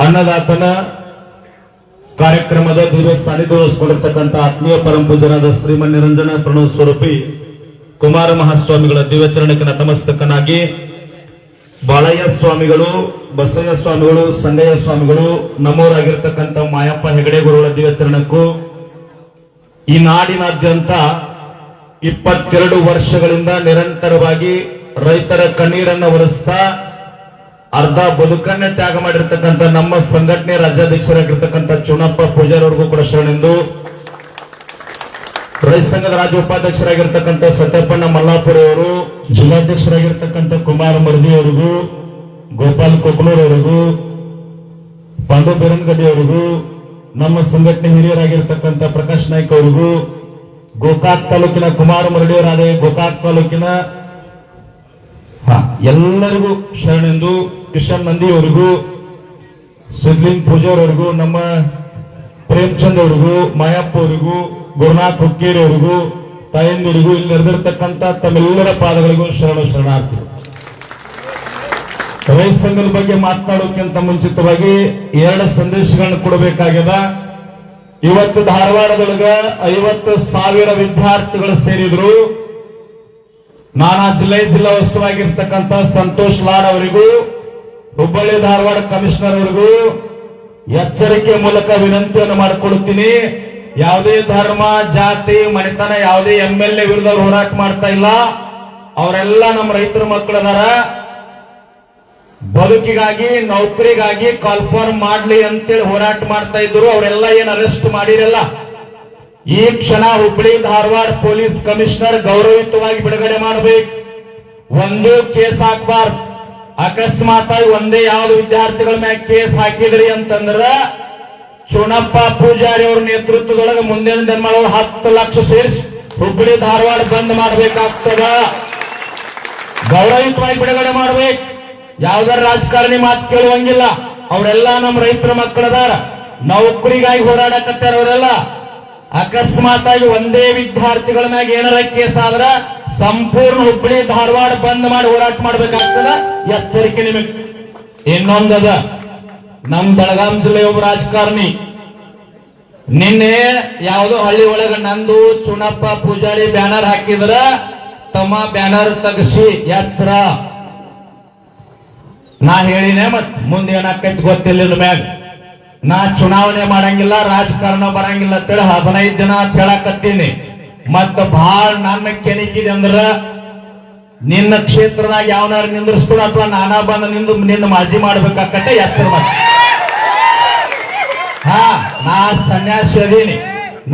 B: ಅನ್ನದಾತನ ಕಾರ್ಯಕ್ರಮದ ದಿವ್ಯ ಸಾನ್ನಿಧ್ಯ ವಹಿಸಿಕೊಂಡಿರ್ತಕ್ಕಂಥ ಆತ್ಮೀಯ ಪರಮ ಪೂಜನಾದ ಶ್ರೀಮನ್ ನಿರಂಜನ ಪ್ರಣವ ಸ್ವರೂಪಿ ಕುಮಾರ ಮಹಾಸ್ವಾಮಿಗಳ ದಿವ್ಯಚರಣಕ್ಕೆ ನತಮಸ್ತಕನಾಗಿ ಬಾಳಯ್ಯ ಸ್ವಾಮಿಗಳು, ಬಸಯ್ಯ ಸ್ವಾಮಿಗಳು, ಸಂಗಯ್ಯ ಸ್ವಾಮಿಗಳು ನಮ್ಮವರಾಗಿರ್ತಕ್ಕಂಥ ಮಾಯಪ್ಪ ಹೆಗಡೆ ಗುರುಗಳ ದಿವ್ಯಚರಣಕ್ಕೂ ಈ ನಾಡಿನಾದ್ಯಂತ ಇಪ್ಪತ್ತೆರಡು ವರ್ಷಗಳಿಂದ ನಿರಂತರವಾಗಿ ರೈತರ ಕಣ್ಣೀರನ್ನು ಒರೆಸ್ತಾ ಅರ್ಧ ಬದುಕನ್ನೇ ತ್ಯಾಗ ಮಾಡಿರ್ತಕ್ಕಂಥ ನಮ್ಮ ಸಂಘಟನೆ ರಾಜ್ಯಾಧ್ಯಕ್ಷರಾಗಿರ್ತಕ್ಕಂಥ ಚುನಪ್ಪ ಪೂಜಾರವ್ರಿಗೂ ಕೂಡ ಶರಣೆಂದು. ರೈತ ಸಂಘದ ರಾಜ್ಯ ಉಪಾಧ್ಯಕ್ಷರಾಗಿರ್ತಕ್ಕಂಥ ಸತ್ಯಪ್ಪಣ್ಣ ಮಲ್ಲಾಪುರ ಅವರು, ಜಿಲ್ಲಾಧ್ಯಕ್ಷರಾಗಿರ್ತಕ್ಕಂಥ ಕುಮಾರ ಮರ್ದಿ ಅವರಿಗೂ, ಗೋಪಾಲ್ ಕೊಕ್ಲೂರ್ ಅವರಿಗೂ, ಪಾಂಡು ಬೆರಂಗಡಿ ಅವರಿಗೂ, ನಮ್ಮ ಸಂಘಟನೆ ಹಿರಿಯರಾಗಿರ್ತಕ್ಕಂಥ ಪ್ರಕಾಶ್ ನಾಯ್ಕ ಅವರಿಗೂ, ಗೋಕಾಕ್ ತಾಲೂಕಿನ ಕುಮಾರ ಮರಡಿಯವರಾದ ಗೋಕಾಕ್ ತಾಲೂಕಿನ ಹಾ, ಎಲ್ಲರಿಗೂ ಶರಣೆಂದು ಕಿಶನ್ ನಂದಿ ಅವರಿಗೂ ಸಿದ್ಲಿಂಗ್ ಪೂಜಾರ್ ಅವರಿಗೂ ನಮ್ಮ ಪ್ರೇಮ್ಚಂದ್ ಅವರಿಗೂ ಮಾಯಪ್ಪ ಅವರಿಗೂ ಗುರುನಾಥ್ ಹುಕ್ಕೇರಿ ಅವರಿಗೂ ತಾಯಂದಿರಿಗೂ ಇಲ್ಲಿ ನೆರೆದಿರ್ತಕ್ಕಂಥ ತಮ್ಮೆಲ್ಲರ ಪಾದಗಳಿಗೂ ಶರಣ ಶರಣಾರ್ಥಿ. ರೈತ ಸಂಘದ ಬಗ್ಗೆ ಮಾತನಾಡೋಕ್ಕಿಂತ ಮುಂಚಿತವಾಗಿ ಎರಡು ಸಂದೇಶಗಳನ್ನು ಕೊಡಬೇಕಾಗ್ಯದ. ಇವತ್ತು ಧಾರವಾಡದೊಳಗ ಐವತ್ತು ಸಾವಿರ ವಿದ್ಯಾರ್ಥಿಗಳು ಸೇರಿದ್ರು. ನಾನಾ ಜಿಲ್ಲೆ ಜಿಲ್ಲಾ ವಸ್ತುವಾಗಿರ್ತಕ್ಕಂಥ ಸಂತೋಷ್ ಲಾಡ್ ಅವರಿಗೂ, ಹುಬ್ಬಳ್ಳಿ ಧಾರವಾಡ ಕಮಿಷನರ್ ಅವರಿಗೂ ಎಚ್ಚರಿಕೆ ಮೂಲಕ ವಿನಂತಿಯನ್ನು ಮಾಡಿಕೊಳ್ಳುತ್ತೀನಿ. ಯಾವುದೇ ಧರ್ಮ, ಜಾತಿ, ಮನೆತನ, ಯಾವುದೇ ಎಂ ಎಲ್ ಎ ವಿರುದ್ಧ ಹೋರಾಟ ಮಾಡ್ತಾ ಇಲ್ಲ. ಅವರೆಲ್ಲ ನಮ್ಮ ರೈತರ ಮಕ್ಕಳದಾರ ಬದುಕಿಗಾಗಿ, ನೌಕರಿಗಾಗಿ ಕಾಲ್ಫಾರ್ಮ್ ಮಾಡ್ಲಿ ಅಂತೇಳಿ ಹೋರಾಟ ಮಾಡ್ತಾ ಇದ್ರು ಅವರೆಲ್ಲ ಏನ್ ಅರೆಸ್ಟ್ ಮಾಡಿರಲ್ಲ ಈ ಕ್ಷಣ ಹುಬ್ಬಳ್ಳಿ ಧಾರವಾಡ ಪೊಲೀಸ್ ಕಮಿಷನರ್ ಗೌರವಯುತವಾಗಿ ಬಿಡುಗಡೆ ಮಾಡಬೇಕು. ಒಂದು ಕೇಸ್ ಹಾಕ್ಬಾರ್ದು. ಅಕಸ್ಮಾತ್ ಆಗಿ ಒಂದೇ ಯಾವ್ದು ವಿದ್ಯಾರ್ಥಿಗಳ ಮ್ಯಾಗ ಕೇಸ್ ಹಾಕಿದ್ರಿ ಅಂತಂದ್ರ ಚುಣಪ್ಪ ಪೂಜಾರಿ ಅವ್ರ ನೇತೃತ್ವದೊಳಗೆ ಮುಂದಿನ ಮಾಡೋ ಹತ್ತು ಲಕ್ಷ ಸೇರಿಸಿ ಹುಬ್ಬಳ್ಳಿ, ಧಾರವಾಡ ಬಂದ್ ಮಾಡಬೇಕಾಗ್ತದ. ಗೌರವಯುತವಾಗಿ ಬಿಡುಗಡೆ ಮಾಡ್ಬೇಕು. ಯಾವ್ದಾರ ರಾಜಕಾರಣಿ ಮಾತು ಕೇಳುವಂಗಿಲ್ಲ. ಅವರೆಲ್ಲ ನಮ್ಮ ರೈತರ ಮಕ್ಕಳದಾರ. ನೌಕರಿಗಾಗಿ ಹೋರಾಡಕತ್ತಾರ ಅವರೆಲ್ಲ. ಅಕಸ್ಮಾತ್ ಆಗಿ ಒಂದೇ ವಿದ್ಯಾರ್ಥಿಗಳ ಮ್ಯಾಗ ಏನಾರ ಕೇಸ್ ಆದ್ರ ಸಂಪೂರ್ಣ ಹುಬ್ಬಳ್ಳಿ ಧಾರವಾಡ ಬಂದ್ ಮಾಡಿ ಹೋರಾಟ ಮಾಡ್ಬೇಕಾಗ್ತದ? ಎಚ್ಚರಿಕೆ ನಿಮಗೆ. ಇನ್ನೊಂದದ ನಮ್ ಬೆಳಗಾಂ ಜಿಲ್ಲೆಯ ಒಬ್ಬ ರಾಜಕಾರಣಿ. ನಿನ್ನೆ ಯಾವುದೋ ಹಳ್ಳಿ ಒಳಗ ನಂದು ಚುಣಪ್ಪ ಪೂಜಾರಿ ಬ್ಯಾನರ್ ಹಾಕಿದ್ರ, ತಮ್ಮ ಬ್ಯಾನರ್ ತಗಸಿ, ಎತ್ತರ. ನಾ ಹೇಳಿನೇ ಮತ್ ಮುಂದೆ ಏನಾಕೈತಿ ಗೊತ್ತಿಲ್ಲ ಮ್ಯಾಗ. ನಾ ಚುನಾವಣೆ ಮಾಡಂಗಿಲ್ಲ, ರಾಜಕಾರಣ ಬರಂಗಿಲ್ಲ ಅಂತೇಳಿ ಹದಿನೈದು ದಿನ ಅಂತ ಹೇಳಕತ್ತೀನಿ. ಮತ್ತ ಬಹಳ ನನ್ನ ಕೆಣಕಿದೆ ಅಂದ್ರ ನಿನ್ನ ಕ್ಷೇತ್ರದಾಗ ಯಾವನಾರು ನಿಂದ್ರಿಸ್ಕೊಡ ಅಥವಾ ನಾನಾ ಬಂದ ನಿಂದು ನಿನ್ನ ಮಾಜಿ ಮಾಡ್ಬೇಕಾಕತ್ತೆ ಎತ್ತರ ಮತ್ತೆ ಹಾ, ನಾ ಸನ್ಯಾಸಿ ಅದೀನಿ.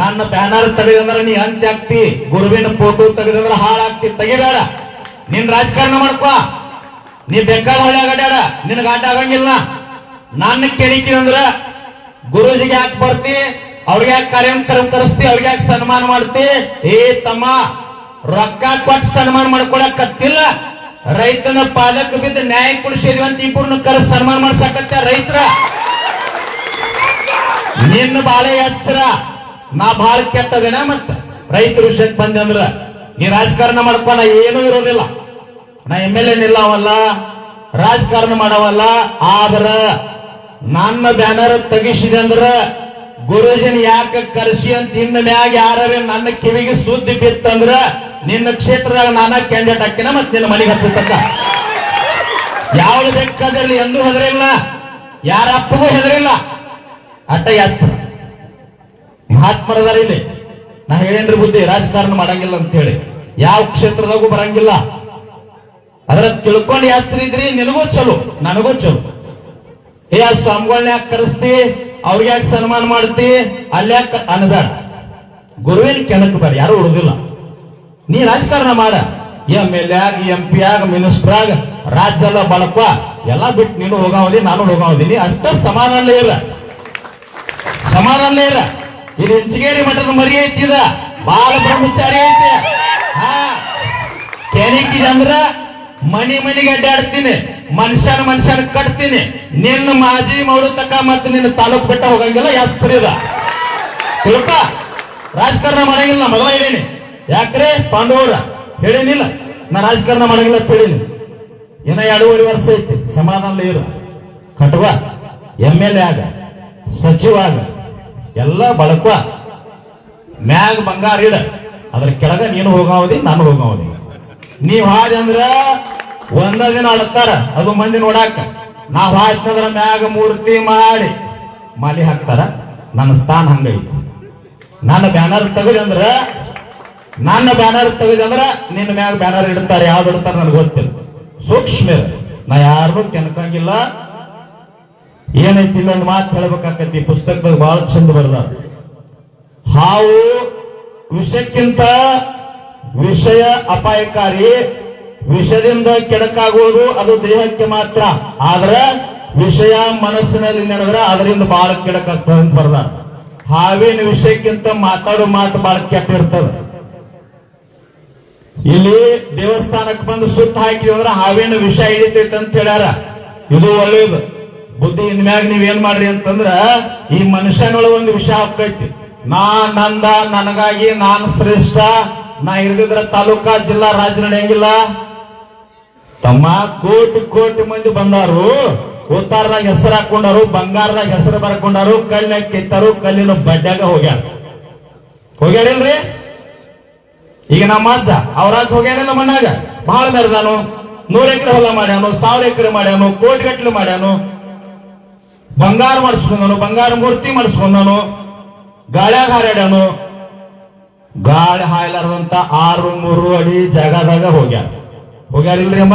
B: ನನ್ನ ಬ್ಯಾನರ್ ತೆಗೆದಂದ್ರೆ ನೀ ಅಂತ್ಯ ಆಗ್ತಿ, ಗುರುವಿನ ಫೋಟೋ ತೆಗೆದಂದ್ರ ಹಾಳಾಗ್ತಿ ತೆಗಿಬೇಡ. ನಿನ್ ರಾಜಕಾರಣ ಮಾಡ್ಕೋ. ನೀ ಬೇಕಾದ ಹೊಳೆ ಅಡ್ಯಾಡ, ನಿನಗ ಆಟ ಆಗಂಗಿಲ್ಲ. ನನ್ನ ಕೆಣಿಕೆ ಅಂದ್ರ ಗುರುಜಿಗೆ ಯಾಕೆ ಬರ್ತಿ? ಅವ್ರಿಗೆ ಯಾಕೆ ಕಾರ್ಯಕ್ರಮ ಕರೆಸ್ತಿ ಅವ್ರಿಗೆ ಯಾಕೆ ಸನ್ಮಾನ ಮಾಡ್ತಿ? ಏ ತಮ್ಮ, ರೊಕ್ಕ ಕೊಟ್ಟು ಸನ್ಮಾನ ಮಾಡ್ಕೊಳಕತ್ತಿಲ್ಲ. ರೈತನ ಪಾಲಕ ಬಿದ್ದ ನ್ಯಾಯ ಕುಡಿಸಿದ್ವಿ ಅಂತ ಇಬ್ಬರನ್ನ ಕರೆಸ್ ಸನ್ಮಾನ ಮಾಡ್ಸಕತ್ತ ರೈತರ. ನಿನ್ನ ಬಾಳೆ ಹತ್ತಿರ ನಾ ಬಾಳ ಕೆಟ್ಟದೇನ ಮತ್ತ? ರೈತರ ವಿಷಯಕ್ಕೆ ಬಂದೆ ಅಂದ್ರ, ಈ ರಾಜಕಾರಣ ಮಾಡ್ಕೊಂಡ ಏನೂ ಇರೋದಿಲ್ಲ. ನಾ ಎಂ ಎಲ್ ಎ ನಿಲ್ಲವಲ್ಲ, ರಾಜಕಾರಣ ಮಾಡವಲ್ಲ, ಆದ್ರ ನನ್ನ ಬ್ಯಾನರ್ ತೆಗಿಸಿದೆ ಅಂದ್ರ, ಗುರುಜನ್ ಯಾಕೆ ಕರೆಸಿ ಅಂತ ಹಿಂದ ಮ್ಯಾಗ ಯಾರೇ ನನ್ನ ಕಿವಿಗೆ ಸುದ್ದಿ ಬಿತ್ತಂದ್ರ ನಿನ್ನ ಕ್ಷೇತ್ರದಾಗ ನಾನ ಕ್ಯಾಂಡಿಡೇಟ್ ಹಾಕಿನ ಮತ್ ನಿನ್ನ ಮನೆಗೆ ಹಚ್ಚತಕ್ಕ ಯಾವ ಲೆಕ್ಕದಲ್ಲಿ ಎಂದೂ ಹೆದರಿಲ್ಲ ಯಾರ ಅಪ್ಪಗೂ ಹೆದರಿಲ್ಲ. ಅಟ್ಟ ಯಾತ್ಸ ಮಹಾತ್ಮರದಾರ ಇಲ್ಲಿ. ನಾ ಹೇಳೇನ್ರಿ ಬುದ್ಧಿ, ರಾಜಕಾರಣ ಮಾಡಂಗಿಲ್ಲ ಅಂತ ಹೇಳಿ. ಯಾವ ಕ್ಷೇತ್ರದಾಗೂ ಬರಂಗಿಲ್ಲ. ಅದ್ರ ತಿಳ್ಕೊಂಡು ಯಾತ್ರಿದ್ರಿ, ನಿನಗೂ ಚಲೋ, ನನಗೂ ಚಲೋ. ಏ ಆ ಸ್ವಾಮಿಗಳನ್ನ ಯಾಕೆ ಕರೆಸ್ತಿ? ಅವ್ರಿಗೆ ಯಾಕೆ ಸನ್ಮಾನ ಮಾಡ್ತಿ? ಅಲ್ಲಿ ಯಾಕೆ ಅನ್ಬೇಡ ಗುರುವಿನ ಕೆಣಕ್ ಬರ ಯಾರು ಉಳಿದಿಲ್ಲ ನೀ ರಾಜಕಾರಣ ಮಾಡ. ಎಂ ಎಲ್ ಆಗ, ಎಂ ಪಿ ಆಗ ಮಿನಿಸ್ಟರ್ ಆಗ ರಾಜ್ಯ ಎಲ್ಲ ಎಲ್ಲ ಬಿಟ್ಟು ನೀನು ಹೋಗಾವದಿ ನಾನು ಹೋಗಾವದಿನಿ ಅಷ್ಟ ಸಮಾನಲ್ಲೇ ಇಲ್ಲ ಸಮಾನಲ್ಲೇ ಇಲ್ಲ ಇದು ಇಂಚಗೇರಿ ಮಠದ ಮರಿ ಐತಿದ ಬಾಲ ಬ್ರಹ್ಮಚಾರಿ ಐತಿ. ಹಾ. ಕೆಣಿಕಿದೆ ಅಂದ್ರ ಮನಿ ಮನಿಗೆ ಅಡ್ಡಾಡ್ತೀನಿ. ಮನುಷ್ಯನ ಮನುಷ್ಯನ ಕಟ್ತೀನಿ. ನಿನ್ನ ಮಾಜಿ ಮೌರು ತಕ ಮತ್ತೆ ನಿನ್ನ ತಾಲೂಕ್ ಬೆಟ್ಟ ಹೋಗಂಗಿಲ್ಲ, ಯಾಕೆ ಸರಿದ ತಿಳ್ಕ. ರಾಜಕಾರಣ ಮಾಡಂಗಿಲ್ಲ ಮಗಳ ಹೇಳೀನಿ. ಯಾಕ್ರೆ? ಪಾಂಡವರ. ಹೇಳಿನಿಲ್ಲ. ನಾ ರಾಜಕಾರಣ ಮಾಡಂಗಿಲ್ಲ ಅಂತ ಹೇಳಿನಿ. ಇನ್ನ ಎರಡೂವರೆ ವರ್ಷ ಐತಿ, ಸಮಾಧಾನ ಇರು. ಕಟುವ, ಎಂ ಎಲ್ ಎ ಆಗ, ಸಚಿವ ಆಗ, ಎಲ್ಲ ಬಳಕ ಮ್ಯಾಗ ಬಂಗಾರ ಇಡ. ಅದ್ರ ಕೆಳಗ ನೀನು ಹೋಗಾವದಿ ನಾನು ಹೋಗಾವದಿ ನೀವ್ ಹಾದಿ ಅಂದ್ರ ಒಂದ ದಿನ ಅಳತಾರ, ಅದು ಮಂದಿ ನೋಡಾಕ. ನಾವ್ ಹಾಕ್ತದ್ರ ಮ್ಯಾಗ ಮೂರ್ತಿ ಮಾಡಿ ಮಾಲಿ ಹಾಕ್ತಾರ. ನನ್ನ ಸ್ಥಾನ ಹಂಗೈತಿ. ನನ್ನ ಬ್ಯಾನರ್ ತೆಗದಿ ಅಂದ್ರ, ನನ್ನ ಬ್ಯಾನರ್ ತೆಗದಿ ಅಂದ್ರ ನಿನ್ನ ಮ್ಯಾಗ ಬ್ಯಾನರ್ ಇಡ್ತಾರೆ, ಯಾವ್ದು ಇಡ್ತಾರ ನನಗೆ ಗೊತ್ತಿಲ್ಲ. ಸೂಕ್ಷ್ಮ. ನಾ ಯಾರು ಕೆನ್ಕಂಗಿಲ್ಲ ಏನೈತಿ ಇಲ್ಲೊಂದು ಮಾತು ಹೇಳ್ಬೇಕಾಕತಿ, ಪುಸ್ತಕದಾಗ ಬಹಳ ಚಂದ ಬರ್ದ ಹಾವು ವಿಷಕ್ಕಿಂತ ವಿಷಯ ಅಪಾಯಕಾರಿ ವಿಷದಿಂದ ಕೆಡಕಾಗುವುದು ಅದು ದೇಹಕ್ಕೆ ಮಾತ್ರ. ಆದ್ರೆ ವಿಷಯ ಮನಸ್ಸಿನಲ್ಲಿ ನಡೆದ್ರೆ ಅದರಿಂದ ಬಹಳ ಕೆಡಕಾಗ್ತದೆ ಅಂತ ಬರ್ದಾರ. ಹಾವಿನ ವಿಷಯಕ್ಕಿಂತ ಮಾತಾಡೋ ಮಾತು ಬಹಳ ಕೆಟ್ಟಿರ್ತದೆ ಇಲ್ಲಿ ದೇವಸ್ಥಾನಕ್ಕೆ ಬಂದು ಸುತ್ತ ಹಾಕಿದ್ವಿ ಅಂದ್ರೆ ಹಾವಿನ ವಿಷ ಹಿಡಿತೈತೆ ಅಂತ ಹೇಳ್ಯಾರ. ಇದು ಒಳ್ಳೇದು. ಬುದ್ಧಿ ಇನ್ಮ್ಯಾಗ ನೀವೇನ್ ಮಾಡ್ರಿ ಅಂತಂದ್ರ ಈ ಮನುಷ್ಯನೊಳ ಒಂದು ವಿಷ ಹಾಕೈತಿ ನಾ ನಂದ ನನಗಾಗಿ ನಾನು ಶ್ರೇಷ್ಠ, ನಾ ಇರ್ಲಿದ್ರ ತಾಲೂಕಾ ಜಿಲ್ಲಾ ರಾಜ್ಯ ನಡೆಯಂಗಿಲ್ಲ. ತಮ್ಮ ಕೋಟಿ ಕೋಟಿ ಮಂದಿ ಬಂದಾರು ಉತ್ತಾರದಾಗ ಹೆಸರು ಹಾಕೊಂಡಾರು, ಬಂಗಾರದಾಗ ಹೆಸರು ಬರ್ಕೊಂಡಾರು, ಕಲ್ಲಿನಾಗ ಕಿತ್ತಾರು, ಕಲ್ಲಿನ ಬಡ್ಡ್ಯಾಗ ಹೋಗ್ಯಾರ. ಹೋಗ್ಯಾರಿಲ್ರಿ ಈಗ ನಮ್ಮ ಅಜ್ಜ ಅವ್ರಾಜ್ ಹೋಗ್ಯಾನೆ ನಮ್ಮ ಮಣ್ಣಾಗ ಬಹಳ ಮೆರೆದಾನು ನೂರ ಎಕರೆ ಹೊಲ ಮಾಡ್ಯಾನು, ಸಾವಿರ ಎಕರೆ ಮಾಡ್ಯಾನು ಕೋಟಿ ಗಟ್ಟಲೆ ಮಾಡ್ಯಾನು. ಬಂಗಾರ ಮಾಡಿಸ್ಕೊಂಡನು, ಬಂಗಾರ ಮೂರ್ತಿ ಮಾಡಿಸ್ಕೊಂಡನು, ಗಾಳ್ಯಾಗ ಹಾರಾಡ್ಯಾನು. ಗಾಳಿ ಹಾಯ್ಲಾರದಂತ ಆರು ಮೂರು ಅಡಿ ಜಾಗದಾಗ ಹೋಗ್ಯಾರ. ಹೋಗ್ಯಾರಿಲ್ರಿ ಅಮ್ಮ?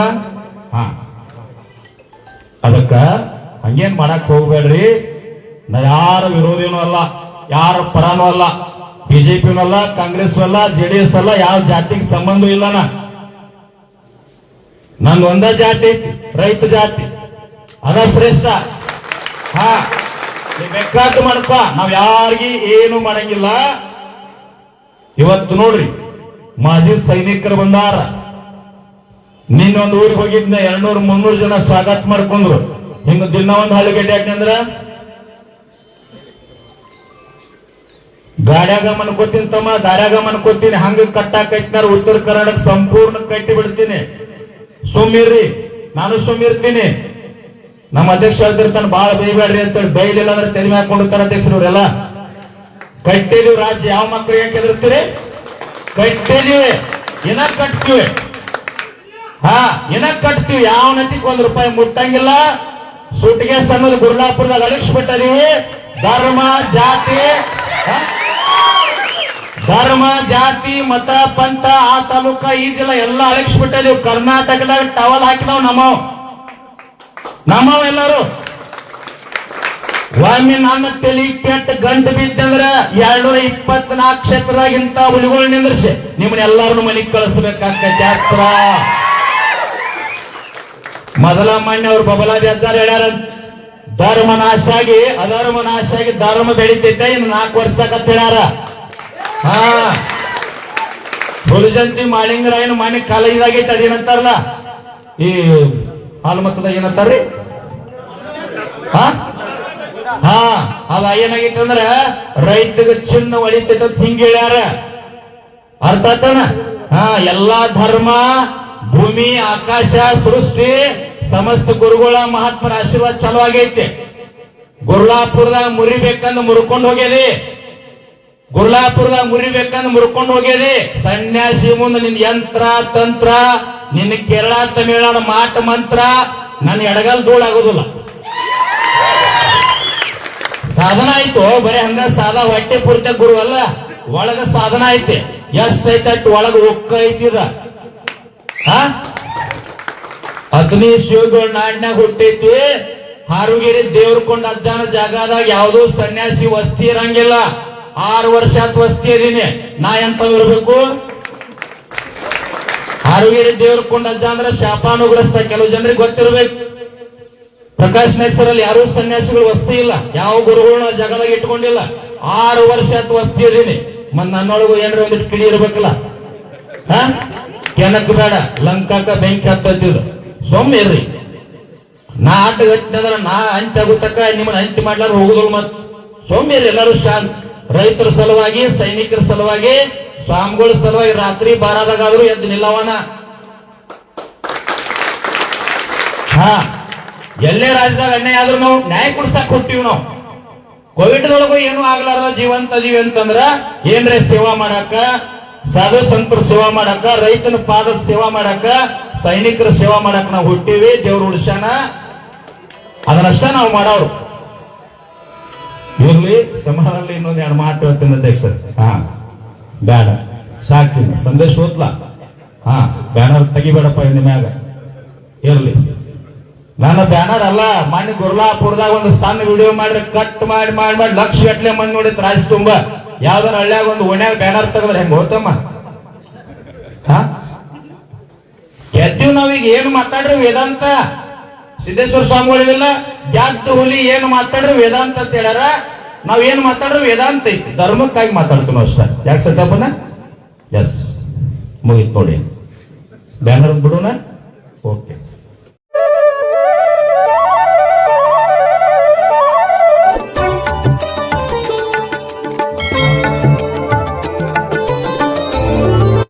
B: ಹಾ. ಅದಕ್ಕ ಹಂಗೇನ್ ಮಾಡಕ್ ಹೋಗ್ಬೇಡ್ರಿ. ನಾ ಯಾರ ವಿರೋಧಿನೂ ಅಲ್ಲ, ಯಾರ ಪರನೂ ಅಲ್ಲ. ಬಿಜೆಪಿನೂ ಅಲ್ಲ ಕಾಂಗ್ರೆಸ್ ಅಲ್ಲ ಜೆಡಿಎಸ್ ಅಲ್ಲ, ಯಾವ ಜಾತಿಗೆ ಸಂಬಂಧ ಇಲ್ಲ ನಾ. ನಂದು ಒಂದ ಜಾತಿ, ರೈತ ಜಾತಿ. ಅದ ಶ್ರೇಷ್ಠ. ಹಾ. ನೀ ಮಾಡಪ್ಪ ಮಾಡ್ಪ ನಾವ್ ಯಾರಿಗಿ ಏನು ಮಾಡಂಗಿಲ್ಲ. ಇವತ್ತು ನೋಡ್ರಿ, ಮಾಜಿ ಸೈನಿಕರು ಬಂದಾರ. ನಿನ್ನೊಂದು ಊರಿಗೆ ಹೋಗಿದ್ನ ಎರಡ್ನೂರು ಮುನ್ನೂರು ಜನ ಸ್ವಾಗತ ಮಾಡ್ಕೊಂಡ್ರು ಹಿಂಗ ದಿನ ಒಂದು ಹಳ್ಳಿಗಡ್ಡೆ ಯಾಕಂದ್ರ ಗಾಡ್ಯಾಗ ಮನ್ಕೋತೀನಿ ತಮ್ಮ ದಾರ್ಯಾಗ ಮನ್ಕೋತೀನಿ ಹಂಗ ಕಟ್ಟಾಕೈತಿನಾರ ಉತ್ತರ ಕರ್ನಾಟಕ ಸಂಪೂರ್ಣ ಕಟ್ಟಿ ಬಿಡ್ತೀನಿ. ಸುಮ್ಮಿರ್ರಿ ನಾನು ಸುಮ್ಮಿರ್ತೀನಿ ನಮ್ಮ ಅಧ್ಯಕ್ಷ ಹೇಳ್ತಿರ್ತಾನೆ ಬಾಳ ಬೈಬೇಡ್ರಿ ಅಂತೇಳಿ ಬೈಲಿಲ್ಲ ಅಂದ್ರೆ ತೆಲಿಮೆ ಹಾಕೊಂಡಿರ್ತಾರ ಅಧ್ಯಕ್ಷರವರೆಲ್ಲ. ಕಟ್ಟಿದೀವಿ ರಾಜ್ಯ. ಯಾವ ಮಕ್ಳು ಯಾಕೆ ಹೆದರ್ತೀರಿ? ಕಟ್ಟಿದೀವಿ. ಏನ ಕಟ್ತೀವಿ? ಹಾ ಏನ ಕಟ್ತೀವಿ. ಯಾವ ನತಿಗೆ ಒಂದ್ ರೂಪಾಯಿ ಮುಟ್ಟಂಗಿಲ್ಲ. ಸುಟ್ಟಿಗೆ ಸಣ್ಣದ ಗುರುಲಾಪುರದಾಗ ಅಳಿಸ್ಬಿಟ್ಟಿದೀವಿ. ಧರ್ಮ, ಜಾತಿ? ಧರ್ಮ, ಜಾತಿ, ಮತ, ಪಂಥ, ಆ ತಾಲೂಕ, ಈ ಜಿಲ್ಲಾ ಎಲ್ಲ ಅಳಿಸ್ಬಿಟ್ಟಿದೀವಿ. ಕರ್ನಾಟಕದಾಗ ಟವಲ್ ಹಾಕಿದವ್ ನಮ್ಮವ್. ನಮ್ಮವ್ ಎಲ್ಲರೂ. ಒಮ್ಮೆ ನನ್ನ ತಲಿ ಕೆಟ್ಟ ಗಂಟು ಬಿದ್ದಂದ್ರ ಎರಡ್ನೂರ ಇಪ್ಪತ್ನಾಲ್ಕು ಕ್ಷೇತ್ರದಾಗಿಂತ ಹುಲಿಗಳು ನಿಂದ್ರಿಸಿ. ನಿಮ್ಮನ್ನ ಎಲ್ಲಾರನ್ನು ಮನೆಗೆ ಕಳಿಸ್ಬೇಕಾಗ್ತೈತೆ ಯಾತ್ರ ಮೊದಲ ಮಣ್ಣೆ ಅವ್ರು ಬಬಲಾದಿ ಹೇಳ್ಯಾರ ಧರ್ಮ ನಾಶ ಆಗಿ ಅಧರ್ಮ ನಾಶ ಆಗಿ ಧರ್ಮ ಬೆಳಿತೈತೆ, ಇನ್ನು ನಾಲ್ಕು ವರ್ಷದಾಗ ಅಂತ ಹೇಳ್ಯಾರ. ಹಾ. ಏನು ಮಾಳಿಂಗರಾಯನ ಮನೆ ಇದಾಗೈತೆ ಅದೇನಂತಾರಲ್ಲ ಈ ಹಾಲ್ಮಕ್ಕದಾಗ ಏನಂತಾರ್ರಿ ಹಾ? ಹಾ, ಅದ ಏನಾಗೈತೆ ಅಂದ್ರ ರೈತಗ ಚಿನ್ನ ಒಳಿತೈತ ಹಿಂಗ ಹೇಳ್ಯಾರ. ಅರ್ಥ ಆತನ? ಹಾ, ಎಲ್ಲಾ ಧರ್ಮ, ಭೂಮಿ, ಆಕಾಶ, ಸೃಷ್ಟಿ ಸಮಸ್ತ ಗುರುಗಳ ಮಹಾತ್ಮರ ಆಶೀರ್ವಾದ ಚಲೋ ಆಗೈತೆ. ಗುರುಲಾಪುರದಾಗ ಮುರಿಬೇಕಂದ್ ಮುರ್ಕೊಂಡು ಹೋಗ್ಯದಿ. ಗುರುಲಾಪುರದಾಗ ಮುರಿಬೇಕಂದ್ ಮುರ್ಕೊಂಡು ಹೋಗ್ಯದಿ. ಸನ್ಯಾಸಿ ಮುಂದೆ ನಿನ್ ಯಂತ್ರ, ತಂತ್ರ ನಿನ್ನ ಕೇರಳ, ತಮಿಳುನಾಡು ಮಾಟ, ಮಂತ್ರ ನನ್ನ ಎಡಗಲ್ ಧೂಳಾಗೋದಿಲ್ಲ ಸಾಧನ ಆಯ್ತು, ಬರೀ ಹಂಗ ಸಾದ ಹೊಟ್ಟೆ ಪೂರ್ತಿ ಗುರು ಅಲ್ಲ. ಒಳಗ ಸಾಧನ ಐತೆ. ಎಷ್ಟೈತೆ ಅಷ್ಟು ಒಳಗ ಒಕ್ಕ ಐತಿದ ಹಾ ಅಗ್ನಿ ಶಿವಗಳು ನಾಡಿನಾಗ ಹುಟ್ಟೈತಿ. ಹಾರುಗಿರಿ ದೇವ್ರ ಕೊಂಡ ಅಜ್ಜಾನ ಜಾಗದಾಗ ಯಾವುದೋ ಸನ್ಯಾಸಿ ವಸ್ತಿ ಇರಂಗಿಲ್ಲ. ಆರು ವರ್ಷ ವಸ್ತಿ ಇದೀನಿ ನಾ ಎಂತ ಇರ್ಬೇಕು? ಹಾರುಗಿರಿ ದೇವ್ರ ಕೊಂಡ ಅಜ್ಜ ಅಂದ್ರೆ ಶಾಪಾನುಗ್ರಸ್ತ. ಕೆಲವು ಜನರಿಗೆ ಗೊತ್ತಿರ್ಬೇಕು. ಪ್ರಕಾಶ್ ನೆಸರಲ್ಲಿ ಯಾರು ಸನ್ಯಾಸಿಗಳು ವಸ್ತಿ ಇಲ್ಲ. ಯಾವ ಗುರುಗಳನ್ನ ಜಗದಾಗ ಇಟ್ಕೊಂಡಿಲ್ಲ. ಆರು ವರ್ಷ ವಸ್ತಿ ಇದೀನಿ ಮತ್ ನನ್ನೊಳಗು ಏನ್ರ ಒಂದಿಟ್ಟು ಕಿಡಿ ಇರ್ಬೇಕಲ್ಲ. ಹ? ಕೆನಕ್ ಬೇಡ. ಲಂಕಾಕ ಬೆಂಕಿ ಹತ್ತಿದ್ದು ಸೊಮ್ಮೆ ನಾ ಆಟ ಗಟ್ಟಿನಂದ್ರ ನಾ ಅಂತ್ಯ ಆಗುತ್ತಕ್ಕ, ನಿಮ್ಮನ್ನ ಅಂತ್ಯ ಮಾಡ್ಲಾರ ಹೋಗುದಿಲ್ಲ ಮತ್. ಸೊಮ್ಮೆ ಇರ್ರಿ ಎಲ್ಲರೂ ಶಾಂತ. ರೈತರ ಸಲುವಾಗಿ, ಸೈನಿಕರ ಸಲುವಾಗಿ, ಸ್ವಾಮಿಗಳ ಸಲುವಾಗಿ ರಾತ್ರಿ ಬಾರಾದಾಗಾದ್ರೂ ಎದ್ದು ನಿಲ್ಲವನ. ಹಾ, ಎಲ್ಲೇ ರಾಜ್ಯದಾಗ ಅನ್ಯಾಯ ಆದ್ರೂ ನಾವು ನ್ಯಾಯ ಕೊಡ್ಸಕ್ ಕೊಟ್ಟಿವಿ ನಾವು. ಕೋವಿಡ್ದೊಳಗೂ ಏನು ಆಗ್ಲಾರ್ದ ಜೀವಂತ ಜೀವಿ ಅಂತಂದ್ರ, ಏನ್ರೆ ಸೇವಾ ಮಾಡಾಕ ಸಾಧು ಸಂತರ ಸೇವಾ ಮಾಡಾಕ ರೈತನ ಪಾದದ ಸೇವಾ ಮಾಡಾಕ ಸೈನಿಕರ ಸೇವಾ ಮಾಡಕ್ ನಾವು ಹುಟ್ಟಿವಿ, ದೇವ್ರ ಉಳಿಸ್ಯಾನ. ಅದನ್ನಷ್ಟ ನಾವು ಮಾಡೋರು. ಇರ್ಲಿ ಸಮಾಧಾನದಲ್ಲಿ ಇನ್ನೊಂದು ಎರಡು ಮಾತು ಹೇಳ್ತೀನಿ ಅಧ್ಯಕ್ಷ ಹಾ ಬೇಡ ಸಾಕ್ತೀನಿ. ಸಂದೇಶ ಓದ್ಲ. ಹಾ, ಬ್ಯಾನರ್ ತೆಗಿಬೇಡಪ್ಪ ಇನ್ನ ಮ್ಯಾಗ. ಇರ್ಲಿ. ನಾನು ಬ್ಯಾನರ್ ಅಲ್ಲ, ಮಾನ್ಯ ಗುರ್ಲಾಪುರದಾಗ ಒಂದು ಸಣ್ಣ ವಿಡಿಯೋ ಮಾಡಿದ್ರೆ ಕಟ್ ಮಾಡಿ ಮಾಡಿ ಮಾಡಿ ಲಕ್ಷ ಗಟ್ಲೆ ಮಂದಿ ನೋಡಿ ರಾಜ್ ತುಂಬ. ಯಾವ್ದಾರ ಹಳ್ಳಿಯಾಗ ಒಂದು ಓಣ್ಯಾಗ ಬ್ಯಾನರ್ ತೆಗೆದ್ರೆ ಹೆಂಗ್ ಹೋತಮ್ಮ? ಹಾ? ಗೆದ್ದೀವ್ ನಾವೀಗ ಏನು ಮಾತಾಡ್ರಿ ವೇದಾಂತ? ಸಿದ್ದೇಶ್ವರ ಸ್ವಾಮಿಗಳಿಲ್ಲ ಜಾಗ್ತ ಹುಲಿ ಏನು ಮಾತಾಡ್ರಿ ವೇದಾಂತ ಅಂತ ಹೇಳ್ಯಾರ. ನಾವ್ ಏನ್ ಮಾತಾಡ್ರಿ ವೇದಾಂತ ಐತಿ. ಧರ್ಮಕ್ಕಾಗಿ ಮಾತಾಡ್ತೀವಿ ಅಷ್ಟ ಯಾಕೆ ಸತ್ಯಪ್ಪನ ಎಸ್ ಮುಗಿತ್ ನೋಡಿ. ಬ್ಯಾನರ್ ಬಿಡೋಣ? ಓಕೆ